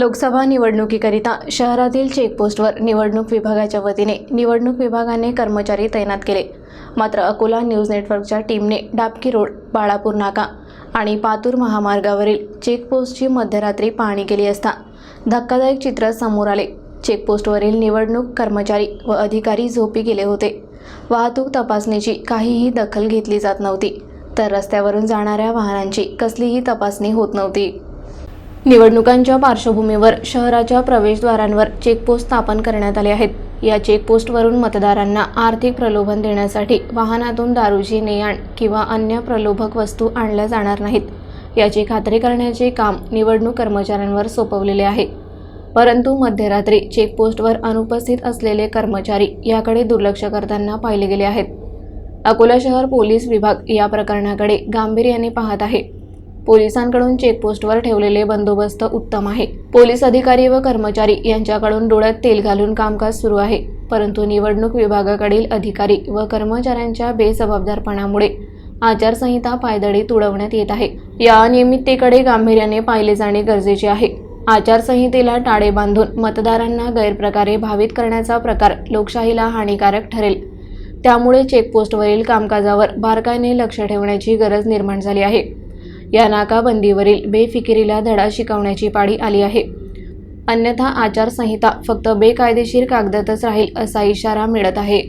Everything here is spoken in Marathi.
लोकसभा निवडणुकीकरिता शहरातील चेकपोस्टवर निवडणूक विभागाच्या वतीने निवडणूक विभागाने कर्मचारी तैनात केले. मात्र अकोला न्यूज नेटवर्कच्या टीमने डाबकी रोड बाळापूर नाका आणि पातूर महामार्गावरील चेकपोस्टची मध्यरात्री पाहणी केली असता धक्कादायक चित्र समोर आले. चेकपोस्टवरील निवडणूक कर्मचारी व अधिकारी झोपी गेले होते. वाहतूक तपासणीची काहीही दखल घेतली जात नव्हती. तर रस्त्यावरून जाणाऱ्या वाहनांची कसलीही तपासणी होत नव्हती. निवडणुकांच्या पार्श्वभूमीवर शहराच्या प्रवेशद्वारांवर चेकपोस्ट स्थापन करण्यात आले आहेत. या चेकपोस्टवरून मतदारांना आर्थिक प्रलोभन देण्यासाठी वाहनातून दारूची नेआण किंवा अन्य प्रलोभक वस्तू आणल्या जाणार नाहीत. याची खात्री करण्याचे काम निवडणूक कर्मचाऱ्यांवर सोपवलेले आहे. परंतु मध्यरात्री चेकपोस्टवर अनुपस्थित असलेले कर्मचारी याकडे दुर्लक्ष करताना पाहिले गेले आहेत. अकोला शहर पोलीस विभाग या प्रकरणाकडे गांभीर्याने पाहत आहे. पोलिसांकडून चेकपोस्टवर ठेवलेले बंदोबस्त उत्तम आहे. पोलीस अधिकारी व कर्मचारी यांच्याकडून डोळ्यात तेल घालून कामकाज सुरू आहे. परंतु निवडणूक विभागाकडील अधिकारी व कर्मचाऱ्यांच्या बेजबाबदारपणामुळे आचारसंहिता पायदळी तुडवण्यात येत आहे. या अनियमिततेकडे गांभीर्याने पाहिले जाणे गरजेचे आहे. आचारसंहितेला टाळे बांधून मतदारांना गैरप्रकारे भावित करण्याचा प्रकार लोकशाहीला हानिकारक ठरेल. त्यामुळे चेकपोस्टवरील कामकाजावर बारकाईने लक्ष ठेवण्याची गरज निर्माण झाली आहे. या नाकाबंदीवरील बेफिकिरीला धडा शिकवण्याची पाळी आली आहे. अन्यथा आचारसंहिता फक्त बेकायदेशीर कागदातच राहील असा इशारा मिळत आहे.